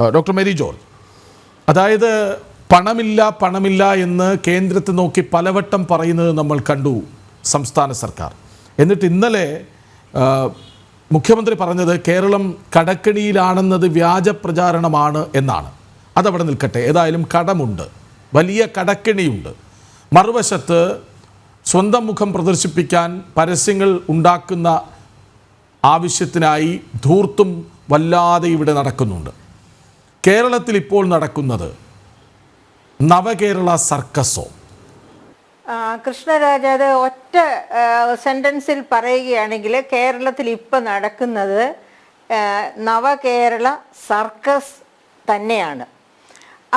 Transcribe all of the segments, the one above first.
Doctor Mary George അതായത് പണമില്ല പണമില്ല എന്ന് കേന്ദ്രത്തെ നോക്കി പലവട്ടം പറയുന്നത് നമ്മൾ കണ്ടു സംസ്ഥാന സർക്കാർ. എന്നിട്ട് ഇന്നലെ മുഖ്യമന്ത്രി പറഞ്ഞത് കേരളം കടക്കണിയിലാണെന്നത് വ്യാജ പ്രചാരണമാണ് എന്നാണ്. അതവിടെ നിൽക്കട്ടെ. ഏതായാലും കടമുണ്ട്. വലിയ കടക്കിണിയുണ്ട്. മറുവശത്ത് സ്വന്തം മുഖം പ്രദർശിപ്പിക്കാൻ പരസ്യങ്ങൾ ഉണ്ടാക്കുന്ന ആവശ്യത്തിനായി ധൂർത്തും വല്ലാതെ ഇവിടെ നടക്കുന്നുണ്ട്. കേരളത്തിൽ ഇപ്പോൾ നടക്കുന്നത് നവകേരള സർക്കസോ? കൃഷ്ണരാജ അത് ഒറ്റ സെന്റൻസിൽ പറയുകയാണെങ്കിൽ കേരളത്തിൽ ഇപ്പം നടക്കുന്നത് നവകേരള സർക്കസ് തന്നെയാണ്.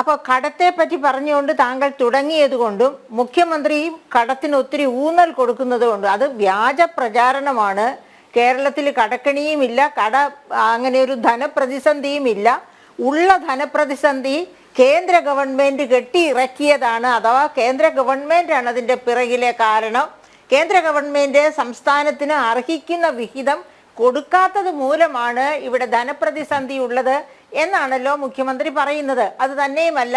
അപ്പോൾ കടത്തെ പറ്റി പറഞ്ഞുകൊണ്ട് താങ്കൾ തുടങ്ങിയത് കൊണ്ടും മുഖ്യമന്ത്രിയും കടത്തിന് ഒത്തിരി ഊന്നൽ കൊടുക്കുന്നത് കൊണ്ടും അത് വ്യാജ പ്രചാരണമാണ്. കേരളത്തിൽ കടക്കണിയും ഇല്ല കട അങ്ങനെ ഒരു ധനപ്രതിസന്ധിയും ഇല്ല. ഉള്ള ധനപ്രതിസന്ധി കേന്ദ്ര ഗവൺമെന്റ് കെട്ടിയിറക്കിയതാണ്. അഥവാ കേന്ദ്ര ഗവൺമെന്റ് ആണ് അതിന്റെ പിറകിലെ കാരണം. കേന്ദ്ര ഗവൺമെന്റ് സംസ്ഥാനത്തിന് അർഹിക്കുന്ന വിഹിതം കൊടുക്കാത്തത് മൂലമാണ് ഇവിടെ ധനപ്രതിസന്ധി ഉള്ളത് എന്നാണല്ലോ മുഖ്യമന്ത്രി പറയുന്നത്. അത് തന്നെയുമല്ല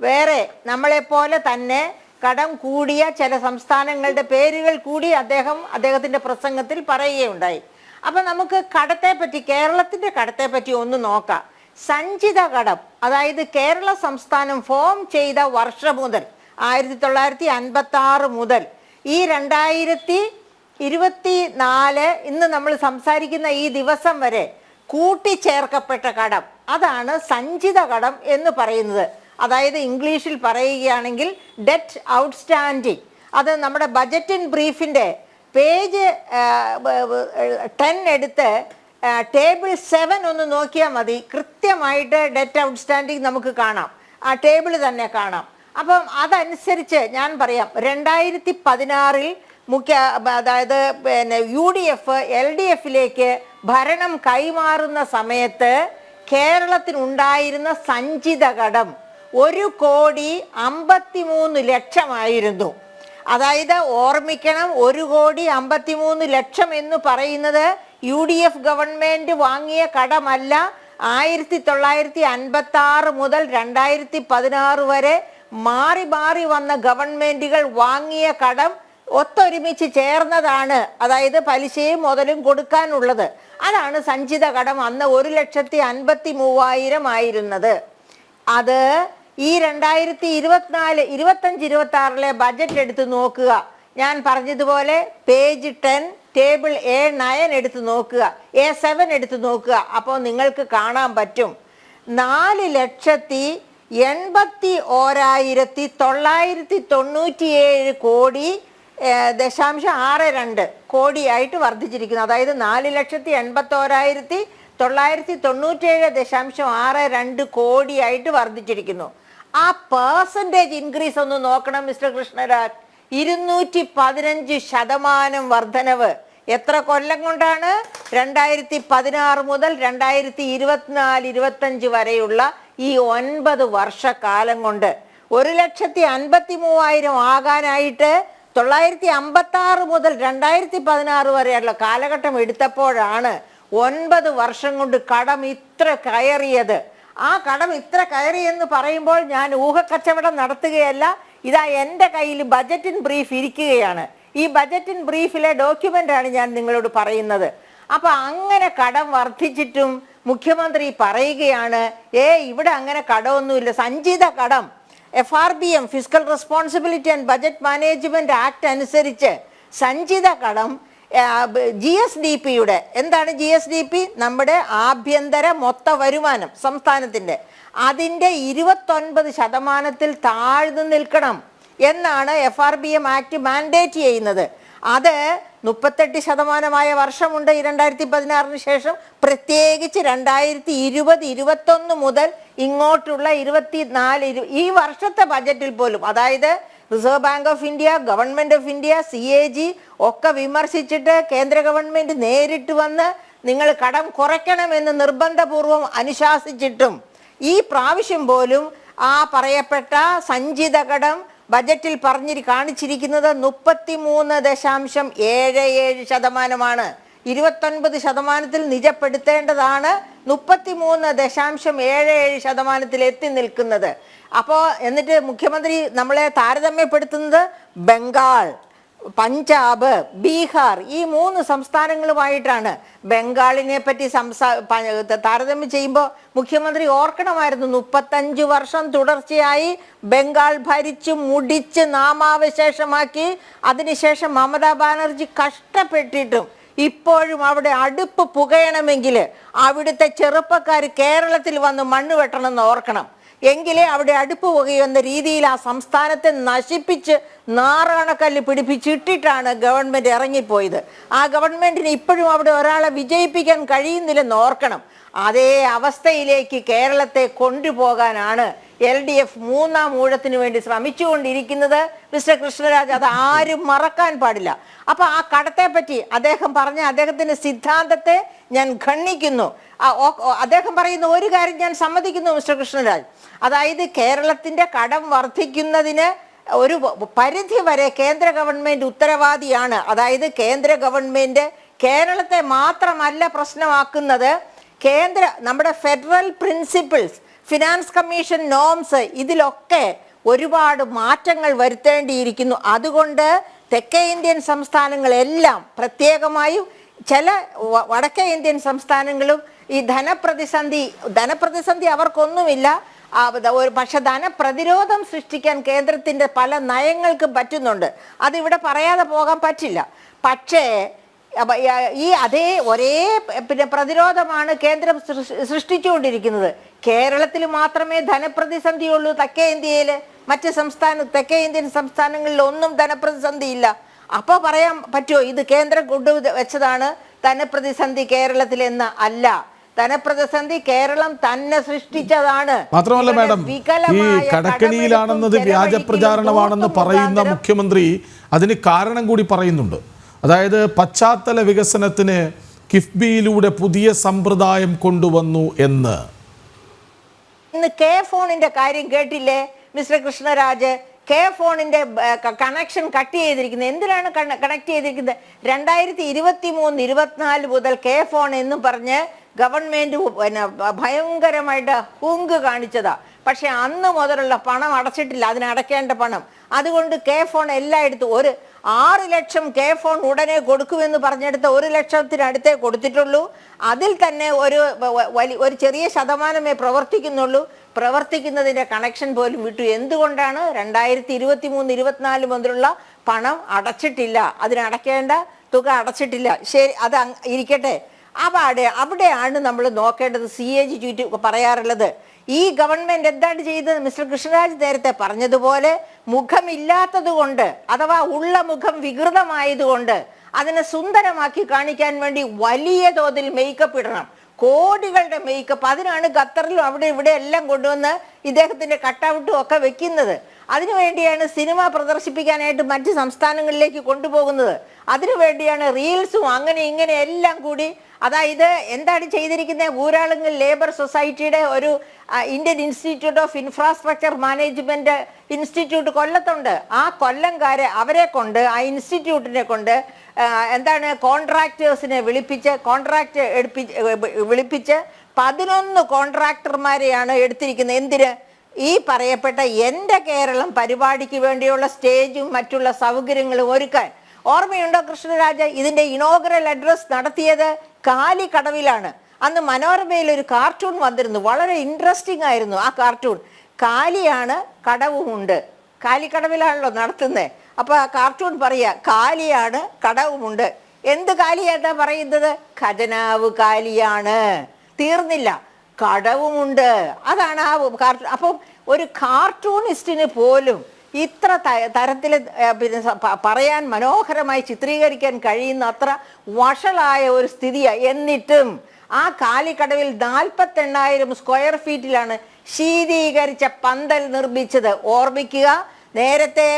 വേറെ നമ്മളെപ്പോലെ തന്നെ കടം കൂടിയ ചില സംസ്ഥാനങ്ങളുടെ പേരുകൾ കൂടി അദ്ദേഹം അദ്ദേഹത്തിന്റെ പ്രസംഗത്തിൽ പറയുകയുണ്ടായി. അപ്പൊ നമുക്ക് കടത്തെ പറ്റി കേരളത്തിന്റെ കടത്തെ പറ്റി ഒന്ന് നോക്കാം. സഞ്ചിത കടം അതായത് കേരള സംസ്ഥാനം ഫോം ചെയ്ത വർഷം മുതൽ ആയിരത്തി തൊള്ളായിരത്തി അൻപത്തി ആറ് മുതൽ ഈ രണ്ടായിരത്തി ഇരുപത്തി നാല് ഇന്ന് നമ്മൾ സംസാരിക്കുന്ന ഈ ദിവസം വരെ കൂട്ടിച്ചേർക്കപ്പെട്ട കടം. അതാണ് സഞ്ചിത കടം എന്ന് പറയുന്നത്. അതായത് ഇംഗ്ലീഷിൽ പറയുകയാണെങ്കിൽ ഡെറ്റ് ഔട്ട്സ്റ്റാൻഡിങ് അത് നമ്മുടെ ബജറ്റിൻ ബ്രീഫിന്റെ പേജ് ടെൻ എടുത്ത് ടേബിൾ സെവൻ ഒന്ന് നോക്കിയാൽ മതി. കൃത്യമായിട്ട് ഡെറ്റ് ഔട്ട്സ്റ്റാൻഡിങ് നമുക്ക് കാണാം. ആ ടേബിൾ തന്നെ കാണാം. അപ്പം അതനുസരിച്ച് ഞാൻ പറയാം. രണ്ടായിരത്തി പതിനാറിൽ മുഖ്യ അതായത് പിന്നെ U D F L D എഫിലേക്ക് ഭരണം കൈമാറുന്ന സമയത്ത് കേരളത്തിനുണ്ടായിരുന്ന സഞ്ചിത കടം ഒരു കോടി അമ്പത്തിമൂന്ന് ലക്ഷമായിരുന്നു. അതായത് ഓർമ്മിക്കണം ഒരു കോടി അമ്പത്തിമൂന്ന് ലക്ഷം എന്ന് പറയുന്നത് യു ഡി എഫ് ഗവൺമെന്റ് വാങ്ങിയ കടമല്ല ആയിരത്തി തൊള്ളായിരത്തി അൻപത്തി ആറ് മുതൽ രണ്ടായിരത്തി പതിനാറ് വരെ മാറി മാറി വന്ന ഗവൺമെന്റുകൾ വാങ്ങിയ കടം ഒത്തൊരുമിച്ച് ചേർന്നതാണ്. അതായത് പലിശയും മുതലും കൊടുക്കാനുള്ളത്. അതാണ് സഞ്ചിത കടം അന്ന് ഒരു ലക്ഷത്തി അൻപത്തി മൂവായിരം ആയിരുന്നത്. അത് ഈ രണ്ടായിരത്തി ഇരുപത്തിനാല് ഇരുപത്തഞ്ച് ഇരുപത്തി ആറിലെ ബജറ്റ് എടുത്ത് നോക്കുക. ഞാൻ പറഞ്ഞതുപോലെ page ten table A nine എടുത്ത് നോക്കുക എ സെവൻ എടുത്ത് നോക്കുക. അപ്പോൾ നിങ്ങൾക്ക് കാണാൻ പറ്റും. നാല് ലക്ഷത്തി എൺപത്തി ഓരായിരത്തി തൊള്ളായിരത്തി തൊണ്ണൂറ്റിയേഴ് കോടി ദശാംശം ആറ് രണ്ട് കോടിയായിട്ട് വർദ്ധിച്ചിരിക്കുന്നു. അതായത് നാല് ലക്ഷത്തി എൺപത്തോരായിരത്തി തൊള്ളായിരത്തി തൊണ്ണൂറ്റേഴ് ദശാംശം ആറ് രണ്ട് കോടിയായിട്ട് വർദ്ധിച്ചിരിക്കുന്നു. ആ പേഴ്സന്റേജ് ഇൻക്രീസ് ഒന്ന് നോക്കണം മിസ്റ്റർ കൃഷ്ണരാജ്. ഇരുന്നൂറ്റി പതിനഞ്ച് ശതമാനം വർധനവ്. എത്ര കൊല്ലം കൊണ്ടാണ്? രണ്ടായിരത്തി പതിനാറ് മുതൽ രണ്ടായിരത്തി ഇരുപത്തിനാല് ഇരുപത്തഞ്ച് വരെയുള്ള ഈ ഒൻപത് വർഷക്കാലം കൊണ്ട്. ഒരു ലക്ഷത്തി അൻപത്തി മൂവായിരം ആകാനായിട്ട് തൊള്ളായിരത്തി അമ്പത്തി ആറ് മുതൽ രണ്ടായിരത്തി പതിനാറ് വരെയുള്ള കാലഘട്ടം എടുത്തപ്പോഴാണ് ഒൻപത് വർഷം കൊണ്ട് കടം ഇത്ര കയറിയത്. ആ കടം ഇത്ര കയറി എന്ന് പറയുമ്പോൾ ഞാൻ ഊഹക്കച്ചവടം നടത്തുകയല്ല ഇതാ എന്റെ കയ്യിൽ ബജറ്റിൻ ബ്രീഫ് ഇരിക്കുകയാണ്. ഈ ബജറ്റിൻ ബ്രീഫിലെ ഡോക്യുമെന്റാണ് ഞാൻ നിങ്ങളോട് പറയുന്നത്. അപ്പൊ അങ്ങനെ കടം വർദ്ധിച്ചിട്ടും മുഖ്യമന്ത്രി പറയുകയാണ് ഏ ഇവിടെ അങ്ങനെ കടമൊന്നുമില്ല. സഞ്ചിത കടം. F R B M fiscal responsibility and budget management act അനുസരിച്ച് സഞ്ചിത കടം ജി എസ് ഡി പിയുടെ എന്താണ് ജി എസ് ഡി പി? നമ്മുടെ ആഭ്യന്തര മൊത്ത വരുമാനം സംസ്ഥാനത്തിന്റെ. അതിന്റെ ഇരുപത്തൊൻപത് ശതമാനത്തിൽ താഴ്ന്നു നിൽക്കണം എന്നാണ് F R B M act mandate ചെയ്യുന്നത്. അത് മുപ്പത്തെട്ട് ശതമാനമായ വർഷമുണ്ട് ഈ രണ്ടായിരത്തി പതിനാറിന് ശേഷം. പ്രത്യേകിച്ച് രണ്ടായിരത്തി ഇരുപത് ഇരുപത്തൊന്ന് മുതൽ ഇങ്ങോട്ടുള്ള ഇരുപത്തി നാല് ഈ വർഷത്തെ ബജറ്റിൽ പോലും അതായത് Reserve Bank of India Government of India C A G ഒക്കെ വിമർശിച്ചിട്ട് കേന്ദ്ര ഗവൺമെന്റ് നേരിട്ട് വന്ന് നിങ്ങൾ കടം കുറയ്ക്കണമെന്ന് നിർബന്ധപൂർവം അനുശാസിച്ചിട്ടും ഈ പ്രാവശ്യം പോലും ആ പറയപ്പെട്ട സഞ്ചിത കടം ബജറ്റിൽ പറഞ്ഞിരി കാണിച്ചിരിക്കുന്നത് മുപ്പത്തി മൂന്ന് ദശാംശം ഏഴ് ഏഴ് ശതമാനമാണ്. ഇരുപത്തൊൻപത് ശതമാനത്തിൽ നിജപ്പെടുത്തേണ്ടതാണ്. മുപ്പത്തിമൂന്ന് ദശാംശം ഏഴ് ഏഴ് ശതമാനത്തിൽ എത്തി നിൽക്കുന്നത്. അപ്പോൾ എന്നിട്ട് മുഖ്യമന്ത്രി നമ്മളെ താരതമ്യപ്പെടുത്തുന്നത് ബംഗാൾ പഞ്ചാബ് ബീഹാർ ഈ മൂന്ന് സംസ്ഥാനങ്ങളുമായിട്ടാണ് ബംഗാളിനെ പറ്റി സംസാ താരതമ്യം ചെയ്യുമ്പോൾ മുഖ്യമന്ത്രി ഓർക്കണമായിരുന്നു മുപ്പത്തഞ്ച് വർഷം തുടർച്ചയായി ബംഗാൾ ഭരിച്ച് മുടിച്ച് നാമാവശേഷമാക്കി. അതിനുശേഷം മമതാ ബാനർജി കഷ്ടപ്പെട്ടിട്ടും ഇപ്പോഴും അവിടെ അടുപ്പ് പുകയണമെങ്കിൽ അവിടുത്തെ ചെറുപ്പക്കാർ കേരളത്തിൽ വന്ന് മണ്ണ് വെട്ടണമെന്ന് ഓർക്കണം. എങ്കിലേ അവിടെ അടുപ്പ് പുകയുന്ന രീതിയിൽ ആ സംസ്ഥാനത്തെ നശിപ്പിച്ച് നാറാണക്കല്ല് പിടിപ്പിച്ചിട്ടിട്ടാണ് ഗവൺമെന്റ് ഇറങ്ങിപ്പോയത്. ആ ഗവൺമെന്റിന് ഇപ്പോഴും അവിടെ ഒരാളെ വിജയിപ്പിക്കാൻ കഴിയുന്നില്ലെന്ന് ഓർക്കണം. അതേ അവസ്ഥയിലേക്ക് കേരളത്തെ കൊണ്ടുപോകാനാണ് എൽ ഡി എഫ് മൂന്നാം ഊഴത്തിന് വേണ്ടി ശ്രമിച്ചുകൊണ്ടിരിക്കുന്നത് മിസ്റ്റർ കൃഷ്ണരാജ്. അത് ആരും മറക്കാൻ പാടില്ല. അപ്പൊ ആ കടത്തെ പറ്റി അദ്ദേഹം പറഞ്ഞ അദ്ദേഹത്തിന്റെ സിദ്ധാന്തത്തെ ഞാൻ ഖണ്ഡിക്കുന്നു. അദ്ദേഹം പറയുന്ന ഒരു കാര്യം ഞാൻ സമ്മതിക്കുന്നു മിസ്റ്റർ കൃഷ്ണരാജ്. അതായത് കേരളത്തിന്റെ കടം വർദ്ധിക്കുന്നതിന് ഒരു പരിധി വരെ കേന്ദ്ര ഗവൺമെന്റ് ഉത്തരവാദിയാണ്. അതായത് കേന്ദ്ര ഗവൺമെന്റ് കേരളത്തെ മാത്രമല്ല പ്രശ്നമാക്കുന്നത് കേന്ദ്ര നമ്മുടെ federal principles finance commission norms ഇതിലൊക്കെ ഒരുപാട് മാറ്റങ്ങൾ വരുത്തേണ്ടിയിരിക്കുന്നു. അതുകൊണ്ട് തെക്കേ ഇന്ത്യൻ സംസ്ഥാനങ്ങളെല്ലാം പ്രത്യേകമായും ചില വടക്കേ ഇന്ത്യൻ സംസ്ഥാനങ്ങളും ഈ ധനപ്രതിസന്ധി ധനപ്രതിസന്ധി അവർക്കൊന്നുമില്ല. ഒരു പക്ഷെ ധനപ്രതിരോധം സൃഷ്ടിക്കാൻ കേന്ദ്രത്തിന്റെ പല നയങ്ങൾക്കും പറ്റുന്നുണ്ട്. അതിവിടെ പറയാതെ പോകാൻ പറ്റില്ല. പക്ഷേ ഈ അതേ ഒരേ പിന്നെ പ്രതിരോധമാണ് കേന്ദ്രം സൃഷ്ടിച്ചുകൊണ്ടിരിക്കുന്നത്. കേരളത്തിൽ മാത്രമേ ധനപ്രതിസന്ധിയുള്ളൂ തെക്കേ ഇന്ത്യയിൽ. മറ്റ് സംസ്ഥാന തെക്കേ ഇന്ത്യൻ സംസ്ഥാനങ്ങളിൽ ഒന്നും ധനപ്രതിസന്ധി ഇല്ല അപ്പോൾ പറയാൻ പറ്റുമോ ഇത് കേന്ദ്രം കൊണ്ടു വെച്ചതാണ് ധനപ്രതിസന്ധി കേരളത്തിൽ എന്ന്? അല്ല. ധനപ്രതിസന്ധി കേരളം തന്നെ സൃഷ്ടിച്ചതാണ്. മാത്രമല്ല മാഡം ഈ കടക്കെണിയിലാണെന്നത് വ്യാജ പ്രചാരണമാണെന്ന് പറയുന്ന മുഖ്യമന്ത്രി അതിന് കാരണം കൂടി പറയുന്നുണ്ട്. അതായത് പശ്ചാത്തല വികസനത്തിന് കിഫ്ബിയിലൂടെ പുതിയ സമ്പ്രദായം കൊണ്ടുവന്നു എന്ന്. ഇന്ന് കെ ഫോണിന്റെ കാര്യം കേട്ടില്ലേ മിസ്റ്റർ കൃഷ്ണരാജ്? കെ ഫോണിന്റെ കണക്ഷൻ കട്ട് ചെയ്തിരിക്കുന്നത്. എന്തിനാണ് കണക്ട് ചെയ്തിരിക്കുന്നത്? രണ്ടായിരത്തി ഇരുപത്തി മൂന്ന് ഇരുപത്തിനാല് മുതൽ കെ ഫോൺ എന്ന് പറഞ്ഞ് ഗവൺമെന്റ് പിന്നെ ഭയങ്കരമായിട്ട് ഹുങ്ക് കാണിച്ചതാ. പക്ഷെ അന്ന് മുതലുള്ള പണം അടച്ചിട്ടില്ല അതിന് അടയ്ക്കേണ്ട പണം. അതുകൊണ്ട് കെ ഫോൺ എല്ലായിടത്തും ഒരു ആറ് ലക്ഷം കെ ഫോൺ ഉടനെ കൊടുക്കുമെന്ന് പറഞ്ഞെടുത്ത് ഒരു ലക്ഷത്തിനടുത്തേ കൊടുത്തിട്ടുള്ളൂ. അതിൽ തന്നെ ഒരു വലിയ ഒരു ചെറിയ ശതമാനമേ പ്രവർത്തിക്കുന്നുള്ളൂ. പ്രവർത്തിക്കുന്നതിന്റെ കണക്ഷൻ പോലും വിട്ടു. എന്തുകൊണ്ടാണ് രണ്ടായിരത്തി ഇരുപത്തി മൂന്ന് ഇരുപത്തിനാല് മുതലുള്ള പണം അടച്ചിട്ടില്ല? അതിനടയ്ക്കേണ്ട തുക അടച്ചിട്ടില്ല. ശരി അത് ഇരിക്കട്ടെ ഇരിക്കട്ടെ. അവിടെ അവിടെയാണ് നമ്മൾ നോക്കേണ്ടത്. സി എ ജി ചുറ്റി പറയാറുള്ളത്. ഈ ഗവൺമെന്റ് എന്താണ് ചെയ്തത്? മിസ്റ്റർ കൃഷ്ണരാജ് നേരത്തെ പറഞ്ഞതുപോലെ മുഖമില്ലാത്തത് കൊണ്ട് അഥവാ ഉള്ള മുഖം വികൃതമായതുകൊണ്ട് അതിനെ സുന്ദരമാക്കി കാണിക്കാൻ വേണ്ടി വലിയ തോതിൽ മേക്കപ്പ് ഇടണം. കോടികളുടെ മേക്കപ്പ് അതിനാണ് ഖത്തറിലും അവിടെ ഇവിടെ എല്ലാം കൊണ്ടുവന്ന് ഇദ്ദേഹത്തിന്റെ കട്ടൗട്ടും ഒക്കെ വെക്കുന്നത്. അതിനുവേണ്ടിയാണ് സിനിമ പ്രദർശിപ്പിക്കാനായിട്ട് മറ്റ് സംസ്ഥാനങ്ങളിലേക്ക് കൊണ്ടുപോകുന്നത്. അതിനുവേണ്ടിയാണ് റീൽസും അങ്ങനെ ഇങ്ങനെ എല്ലാം കൂടി അതായത് എന്താണ് ചെയ്തിരിക്കുന്നത് ഊരാളുങ്കൽ ലേബർ സൊസൈറ്റിയുടെ ഒരു Indian Institute of Infrastructure Management Institute കൊല്ലത്തുണ്ട്. ആ കൊല്ലംകാരെ അവരെ കൊണ്ട് ആ ഇൻസ്റ്റിറ്റ്യൂട്ടിനെ കൊണ്ട് എന്താണ് കോൺട്രാക്ടേഴ്സിനെ വിളിപ്പിച്ച് കോൺട്രാക്ട് എടുപ്പിച്ച് വിളിപ്പിച്ച് പതിനൊന്ന് കോൺട്രാക്ടർമാരെയാണ് എടുത്തിരിക്കുന്നത് എന്തിന്? ഈ പറയപ്പെട്ട എന്റെ കേരളം പരിപാടിക്ക് വേണ്ടിയുള്ള സ്റ്റേജും മറ്റുള്ള സൗകര്യങ്ങളും ഒരുക്കാൻ. ഓർമ്മയുണ്ടോ കൃഷ്ണരാജ? ഇതിന്റെ ഇനോഗ്രൽ അഡ്രസ് നടത്തിയത് കാലിക്കടവിലാണ് അന്ന് മനോരമയിൽ ഒരു കാർട്ടൂൺ വന്നിരുന്നു. വളരെ ഇൻട്രസ്റ്റിംഗ് ആയിരുന്നു ആ കാർട്ടൂൺ കാലിയാണ് കടവുമുണ്ട് കാലിക്കടവിലാണല്ലോ നടത്തുന്നത് അപ്പോൾ ആ കാർട്ടൂൺ പറയുക കാലിയാണ് കടവുമുണ്ട് എന്ത് കാലിയാട്ടാ പറയുന്നത്? ഖജനാവ് കാലിയാണ്. തീർന്നില്ല. കടവുമുണ്ട് അതാണ് ആ കാർട്ടൂൺ അപ്പം ഒരു കാർട്ടൂണിസ്റ്റിന് പോലും ഇത്ര തരത്തിൽ പിന്നെ പറയാൻ മനോഹരമായി ചിത്രീകരിക്കാൻ കഴിയുന്ന അത്ര വഷളായ ഒരു സ്ഥിതിയാണ് എന്നിട്ടും ആ കാലിക്കടവിൽ നാൽപ്പത്തെണ്ണായിരം സ്ക്വയർ ഫീറ്റിലാണ് ശീതീകരിച്ച പന്തൽ നിർമ്മിച്ചത്. ഓർമ്മിക്കുക നേരത്തെ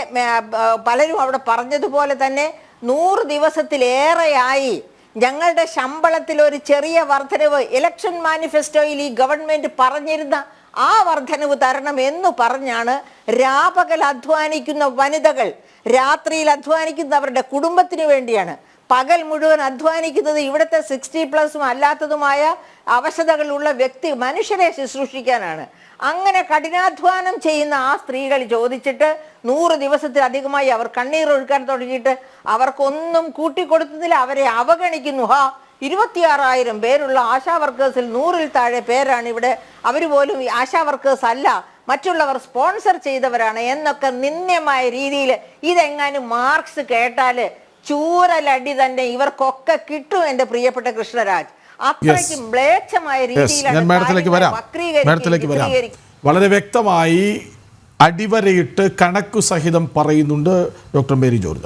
പലരും അവിടെ പറഞ്ഞതുപോലെ തന്നെ നൂറ് ദിവസത്തിലേറെയായി ഞങ്ങളുടെ ശമ്പളത്തിൽ ഒരു ചെറിയ വർധനവ് ഇലക്ഷൻ മാനിഫെസ്റ്റോയിൽ ഈ ഗവൺമെന്റ് പറഞ്ഞിരുന്ന ആ വർധനവ് തരണം എന്ന് പറഞ്ഞാണ് രാപകൽ അധ്വാനിക്കുന്ന വനിതകൾ. രാത്രിയിൽ അധ്വാനിക്കുന്നവരുടെ കുടുംബത്തിന് വേണ്ടിയാണ്. പകൽ മുഴുവൻ അധ്വാനിക്കുന്നത് ഇവിടുത്തെ സിക്സ്റ്റി പ്ലസും അല്ലാത്തതുമായ അവശതകളുള്ള വ്യക്തി മനുഷ്യരെ ശുശ്രൂഷിക്കാനാണ്. അങ്ങനെ കഠിനാധ്വാനം ചെയ്യുന്ന ആ സ്ത്രീകൾ ചോദിച്ചിട്ട് നൂറ് ദിവസത്തിലധികമായി അവർ കണ്ണീർ ഒഴുക്കാൻ തുടങ്ങിയിട്ട് അവർക്കൊന്നും കൂട്ടിക്കൊടുത്തതിൽ അവരെ അവഗണിക്കുന്നു. ഹാ ഇരുപത്തിയാറായിരം പേരുള്ള ആശാ വർക്കേഴ്സിൽ നൂറിൽ താഴെ പേരാണ് ഇവിടെ. അവർ പോലും ഈ ആശാ വർക്കേഴ്സ് അല്ല മറ്റുള്ളവർ സ്പോൺസർ ചെയ്തവരാണ് എന്നൊക്കെ നിന്ദ്യമായ രീതിയിൽ ഇതെങ്ങാനും മാർക്സ് കേട്ടാൽ ചൂരലടി തന്നെ ഇവർക്കൊക്കെ കിട്ടും എന്റെ പ്രിയപ്പെട്ട കൃഷ്ണരാജ്. അത്രയ്ക്കും മ്ലേച്ഛമായ രീതിയിലാണ് വളരെ വ്യക്തമായി അടിവരയിട്ട് കണക്കു സഹിതം പറയുന്നുണ്ട് ഡോക്ടർ മേരി ജോർജ്.